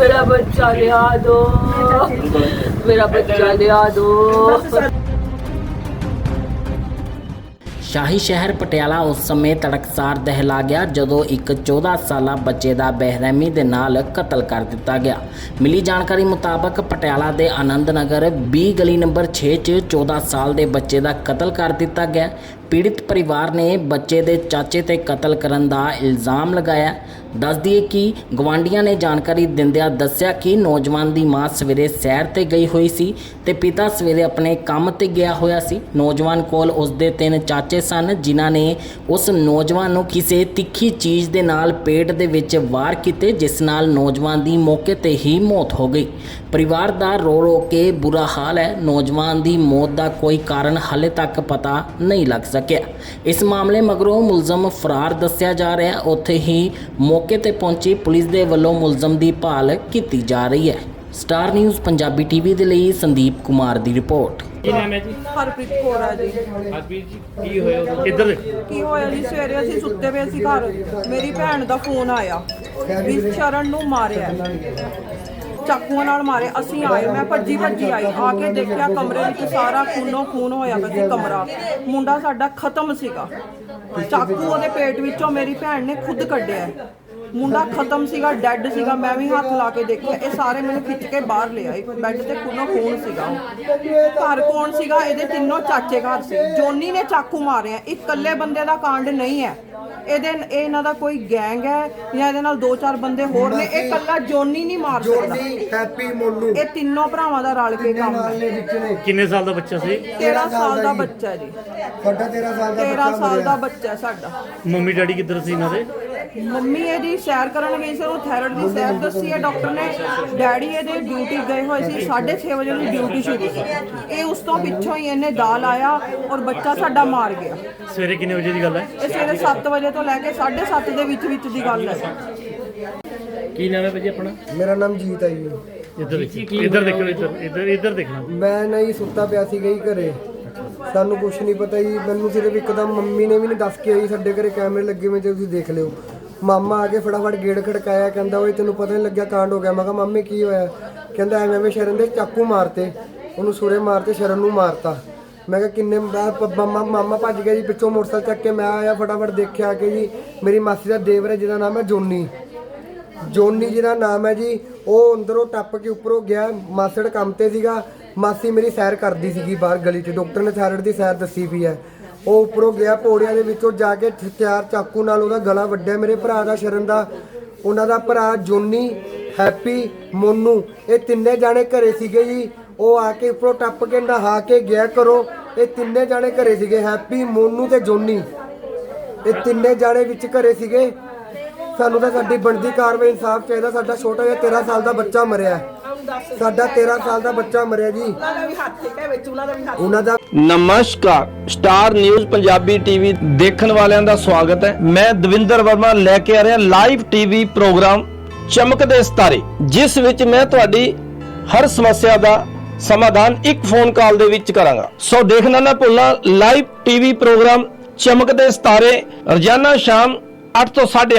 ਮੇਰਾ ਬੱਚਾ ਲਿਆ ਦੋ। ਮੇਰਾ ਬੱਚਾ ਲਿਆ ਦੋ। ਸ਼ਾਹੀ ਸ਼ਹਿਰ ਪਟਿਆਲਾ ਉਸ ਸਮੇਂ ਤੜਕਸਾਰ ਦਹਿਲਾ ਗਿਆ ਜਦੋਂ ਇੱਕ 14 ਸਾਲਾ ਬੱਚੇ ਦਾ ਬਹਿਰਮੀ ਦੇ ਨਾਲ ਕਤਲ ਕਰ ਦਿੱਤਾ ਗਿਆ। ਮਿਲੀ ਜਾਣਕਾਰੀ ਮੁਤਾਬਕ ਪਟਿਆਲਾ ਦੇ ਆਨੰਦ ਨਗਰ ਬੀ ਗਲੀ ਨੰਬਰ 6 'ਚ 14 ਸਾਲ ਦੇ ਬੱਚੇ ਦਾ ਕਤਲ ਕਰ ਦਿੱਤਾ ਗਿਆ। ਪੀੜਿਤ ਪਰਿਵਾਰ ਨੇ ਬੱਚੇ ਦੇ ਚਾਚੇ ਤੇ ਕਤਲ ਕਰਨ ਦਾ ਇਲਜ਼ਾਮ ਲਗਾਇਆ। ਦੱਸ ਦਈਏ ਕਿ ਗਵਾਂਡੀਆਂ ਨੇ ਜਾਣਕਾਰੀ ਦਿੰਦਿਆਂ ਦੱਸਿਆ ਕਿ ਨੌਜਵਾਨ ਦੀ ਮਾਂ ਸਵੇਰੇ ਸੈਰ ਤੇ ਗਈ ਹੋਈ ਸੀ ਤੇ ਪਿਤਾ ਸਵੇਰੇ ਆਪਣੇ ਕੰਮ ਤੇ ਗਿਆ ਹੋਇਆ ਸੀ। ਨੌਜਵਾਨ ਕੋਲ ਉਸ ਦੇ ਤਿੰਨ ਚਾਚੇ ਸਨ, ਜਿਨ੍ਹਾਂ ਨੇ ਉਸ ਨੌਜਵਾਨ ਨੂੰ ਕਿਸੇ ਤਿੱਖੀ ਚੀਜ਼ ਦੇ ਨਾਲ ਪੇਟ ਦੇ ਵਿੱਚ ਵਾਰ ਕੀਤੇ, ਜਿਸ ਨਾਲ ਨੌਜਵਾਨ ਦੀ ਮੌਕੇ ਤੇ ਹੀ ਮੌਤ ਹੋ ਗਈ। ਪਰਿਵਾਰ ਦਾ ਰੋ ਰੋ ਕੇ ਬੁਰਾ ਹਾਲ ਹੈ। ਨੌਜਵਾਨ ਦੀ ਮੌਤ ਦਾ ਕੋਈ ਕਾਰਨ ਹਾਲੇ ਤੱਕ ਪਤਾ ਨਹੀਂ ਲੱਗ ਸਕਿਆ। ਇਸ ਮਾਮਲੇ ਮਗਰੋਂ ਮੁਲਜ਼ਮ ਫਰਾਰ ਦੱਸਿਆ ਜਾ ਰਿਹਾ ਹੈ। ਉੱਥੇ ਹੀ ਮੌਕੇ ਤੇ ਪਹੁੰਚੀ ਪੁਲਿਸ ਦੇ ਵੱਲੋਂ ਮੁਲਜ਼ਮ ਦੀ ਭਾਲ ਕੀਤੀ ਜਾ ਰਹੀ ਹੈ। ਸਟਾਰ ਨਿਊਜ਼ ਪੰਜਾਬੀ ਟੀਵੀ ਦੇ ਲਈ ਸੰਦੀਪ ਕੁਮਾਰ ਦੀ ਰਿਪੋਰਟ। ਕੀ ਨਾਮ ਹੈ ਜੀ? ਹਰਪ੍ਰੀਤ ਕੌਰ ਹੈ ਜੀ। ਹਰਪ੍ਰੀਤ ਜੀ ਕੀ ਹੋਇਆ ਉਦੋਂ? ਕੀ ਹੋਇਆ ਜੀ? ਸਵੇਰੇ ਅਸੀਂ ਸੁੱਤੇ ਪਏ ਸੀ ਘਰ। ਮੇਰੀ ਭੈਣ ਦਾ ਫੋਨ ਆਇਆ। ਵੀ ਸ਼ਰਨ ਨੂੰ ਮਾਰਿਆ। ਚਾਕੂਆਂ ਨਾਲ ਮਾਰੇ, ਅਸੀਂ ਆਏ, ਮੈਂ ਭੱਜੀ ਭੱਜੀ ਆਈ, ਆ ਕੇ ਦੇਖਿਆ ਕਮਰੇ ਵਿੱਚ ਸਾਰਾ ਖੂਨੋ ਖੂਨ ਹੋਇਆ ਪਿਆ ਸੀ ਕਮਰਾ ਮੁੰਡਾ ਸਾਡਾ ਖਤਮ ਸੀਗਾ ਚਾਕੂ ਉਹਦੇ ਪੇਟ ਵਿੱਚੋਂ ਮੇਰੀ ਭੈਣ ਨੇ ਖੁਦ ਕੱਢਿਆ ਹੈ। ਮੁੰਡਾ ਖਤਮ ਸੀਗਾ ਡੈੱਡ ਸੀਗਾ ਮੈਂ ਵੀ ਹੱਥ ਲਾ ਕੇ ਦੇਖਿਆ। ਇਹ ਸਾਰੇ ਮੈਨੂੰ ਖਿੱਚ ਕੇ ਬਾਹਰ ਲੈ ਆਏ ਬੈੱਡ ਤੇ ਖੂਨੋ ਖੂਨ ਸੀਗਾ ਘਰ ਕੌਣ ਸੀਗਾ? ਇਹਦੇ ਤਿੰਨੋਂ ਚਾਚੇ ਘਰ ਸੀ। ਜੋਨੀ ਨੇ ਚਾਕੂ ਮਾਰਿਆ। ਇੱਕ ਇਕੱਲੇ ਬੰਦੇ ਦਾ ਕਾਂਡ ਨਹੀਂ ਹੈ। ਇਹਦੇ ਇਹ ਇਹਨਾਂ ਦਾ ਕੋਈ ਗੈਂਗ ਹੈ ਜਾਂ ਇਹਦੇ ਨਾਲ ਦੋ ਚਾਰ ਬੰਦੇ ਹੋਰ ਨੇ ਇਹ ਇਕੱਲਾ ਜੋਨੀ ਨਹੀਂ ਮਾਰ ਸਕਦਾ। ਹੈਪੀ ਮੋਨੂ ਇਹ ਤਿੰਨੋਂ ਭਰਾਵਾਂ ਦਾ ਰਲ ਕੇ ਕੰਮ ਹੈ। ਵਿੱਚ ਨੇ ਕਿੰਨੇ ਸਾਲ ਦਾ ਬੱਚਾ ਸੀ? 13 ਸਾਲ ਦਾ ਬੱਚਾ ਜੀ। ਸਾਡਾ 13 ਸਾਲ ਦਾ 13 ਸਾਲ ਦਾ ਬੱਚਾ ਸਾਡਾ। ਮੰਮੀ ਡੈਡੀ ਕਿੱਧਰ ਸੀ ਇਹਨਾਂ ਦੇ? ਮੰਮੀ ਇਹਦੀ ਸੈਰ ਕਰਨ ਗਈ ਸੀ ਉਹ ਥਾਇਰਾਇਡ ਦੀ ਸੈਰ ਦੱਸੀ ਹੈ ਡਾਕਟਰ ਨੇ। ਡੈਡੀ ਇਹਦੇ ਡਿਊਟੀ ਗਏ ਹੋਏ ਸੀ 6:30 ਵਜੇ ਨੂੰ ਡਿਊਟੀ ਸ਼ੁਰੂ ਸੀ। ਇਹ ਉਸ ਤੋਂ ਪਿੱਛੋਂ ਹੀ ਇਹਨੇ ਦਾਲ ਆਇਆ ਔਰ ਬੱਚਾ ਸਾਡਾ ਮਾਰ ਗਿਆ। ਸਵੇਰੇ ਕਿੰਨੇ ਵਜੇ ਦੀ ਗੱਲ ਹੈ? ਇਹ ਸਵੇਰੇ 7 ਵਜੇ ਤੋਂ ਲੈ ਕੇ 7:30 ਦੇ ਵਿੱਚ ਵਿੱਚ ਦੀ ਗੱਲ ਹੈ। ਕੀ ਨਾਮ ਹੈ ਭਾਜੀ ਆਪਣਾ? ਮੇਰਾ ਨਾਮ ਜੀਤ ਹੈ ਜੀ। ਇੱਧਰ ਦੇਖੋ ਇੱਧਰ ਦੇਖੋ ਇੱਧਰ ਇੱਧਰ ਇੱਧਰ ਦੇਖਣਾ। ਮੈਂ ਨਹੀਂ ਸੁੱਤਾ ਪਿਆ ਸੀ ਗਈ ਘਰੇ। ਸਾਨੂੰ ਕੁਝ ਨਹੀਂ ਪਤਾ ਜੀ ਮੈਨੂੰ ਸਿਰਫ ਇੱਕਦਮ ਮੰਮੀ ਨੇ ਵੀ ਨਹੀਂ ਦੱਸ ਕੇ ਆਈ ਸਾਡੇ ਘਰੇ ਕੈਮਰੇ ਲੱਗੇ ਹੋਏ ਜੇ ਤੁਸੀਂ ਦੇਖ ਲਿਓ। ਮਾਮਾ ਆ ਕੇ ਫਟਾਫਟ ਗੇੜ ਖੜਕਾਇਆ, ਕਹਿੰਦਾ, ਓਏ, ਤੈਨੂੰ ਪਤਾ ਨਹੀਂ ਲੱਗਿਆ ਕਾਂਡ ਹੋ ਗਿਆ। ਮੈਂ ਕਿਹਾ, ਮੰਮੀ, ਕੀ ਹੋਇਆ? ਕਹਿੰਦਾ, ਐਵੇਂ ਐਵੇਂ ਸ਼ਰਨ ਦੇ ਚਾਕੂ ਮਾਰਤੇ। ਉਹਨੂੰ ਸੂਰੇ ਮਾਰਤੇ, ਸ਼ਰਨ ਨੂੰ ਮਾਰਤਾ। ਮੈਂ ਕਿਹਾ, ਕਿੰਨੇ ਮਾਮਾ ਮਾਮਾ ਭੱਜ ਗਿਆ ਜੀ, ਪਿੱਛੋਂ ਮੋਟਰਸਾਈਕਲ ਚੱਕ ਕੇ ਮੈਂ ਆਇਆ, ਫਟਾਫਟ ਦੇਖਿਆ ਕਿ ਜੀ, ਮੇਰੀ ਮਾਸੀ ਦਾ ਦੇਵਰ ਹੈ, ਜਿਹਦਾ ਨਾਮ ਹੈ ਜੋਨੀ। ਜੋਨੀ, ਜਿਹਦਾ ਨਾਮ ਹੈ ਜੀ, ਉਹ ਅੰਦਰੋਂ ਟੱਪ ਕੇ ਉੱਪਰੋਂ ਗਿਆ, ਮਾਸੜ ਕੰਮ ਤੇ ਸੀਗਾ। ਮਾਸੀ ਮੇਰੀ ਸੈਰ ਕਰਦੀ ਸੀਗੀ ਬਾਹਰ ਗਲੀ 'ਚ। ਡਾਕਟਰ ਨੇ ਥਾਇਰਾਇਡ ਦੀ ਸੈਰ ਦੱਸੀ ਵੀ ਹੈ। ਉਹ ਉੱਪਰੋਂ ਗਿਆ ਪੌੜੀਆਂ ਦੇ ਵਿੱਚੋਂ ਜਾ ਕੇ ਹਥਿਆਰ ਚਾਕੂ ਨਾਲ ਉਹਦਾ ਗਲਾ ਵੱਢਿਆ ਮੇਰੇ ਭਰਾ ਦਾ ਸ਼ਰਨ ਦਾ, ਉਹਨਾਂ ਦਾ ਭਰਾ ਜੋਨੀ, ਹੈਪੀ, ਮੋਨੂ, ਇਹ ਤਿੰਨੇ ਜਾਣੇ ਘਰੇ ਸੀਗੇ ਜੀ। ਉਹ ਆ ਕੇ ਉੱਪਰੋਂ ਟੱਪ ਕੇ ਨਹਾ ਕੇ ਗਿਆ ਕਰੋ ਇਹ ਤਿੰਨੇ ਜਾਣੇ ਘਰੇ ਸੀਗੇ, ਹੈਪੀ, ਮੋਨੂ ਤੇ ਜੋਨੀ। ਇਹ ਤਿੰਨੇ ਜਾਣੇ ਵਿੱਚ ਘਰੇ ਸੀਗੇ। ਸਾਨੂੰ ਤਾਂ ਸਾਡੀ ਬਣਦੀ ਕਾਰਵਾਈ ਇਨਸਾਫ ਚਾਹੀਦਾ। ਸਾਡਾ ਛੋਟਾ ਜਿਹਾ 13 ਸਾਲ ਦਾ ਬੱਚਾ ਮਰਿਆ ਹੈ। ਸਾਡਾ 13 ਸਾਲ ਦਾ ਬੱਚਾ ਮਰਿਆ ਜੀ। ਉਹਨਾਂ ਦਾ ਨਮਸਕਾਰ। ਸਟਾਰ ਨਿਊਜ਼ ਪੰਜਾਬੀ ਟੀਵੀ ਦੇਖਣ ਵਾਲਿਆਂ ਦਾ ਸਵਾਗਤ ਹੈ। ਮੈਂ ਦਵਿੰਦਰ ਵਰਮਾ ਲੈ ਕੇ ਆ ਰਿਹਾ ਲਾਈਵ ਟੀਵੀ ਪ੍ਰੋਗਰਾਮ ਚਮਕਦੇ ਸਿਤਾਰੇ ਜਿਸ ਵਿੱਚ ਮੈਂ ਤੁਹਾਡੀ ਹਰ ਸਮੱਸਿਆ ਦਾ ਸਮਾਧਾਨ ਇੱਕ ਫੋਨ ਕਾਲ ਦੇ ਵਿੱਚ ਕਰਾਂਗਾ। ਸੋ ਦੇਖਣਾ ਨਾ ਭੁੱਲਣਾ ਲਾਈਵ ਟੀਵੀ ਪ੍ਰੋਗਰਾਮ ਚਮਕਦੇ ਸਿਤਾਰੇ ਰੋਜ਼ਾਨਾ ਸ਼ਾਮ 8 ਤੋਂ 8:30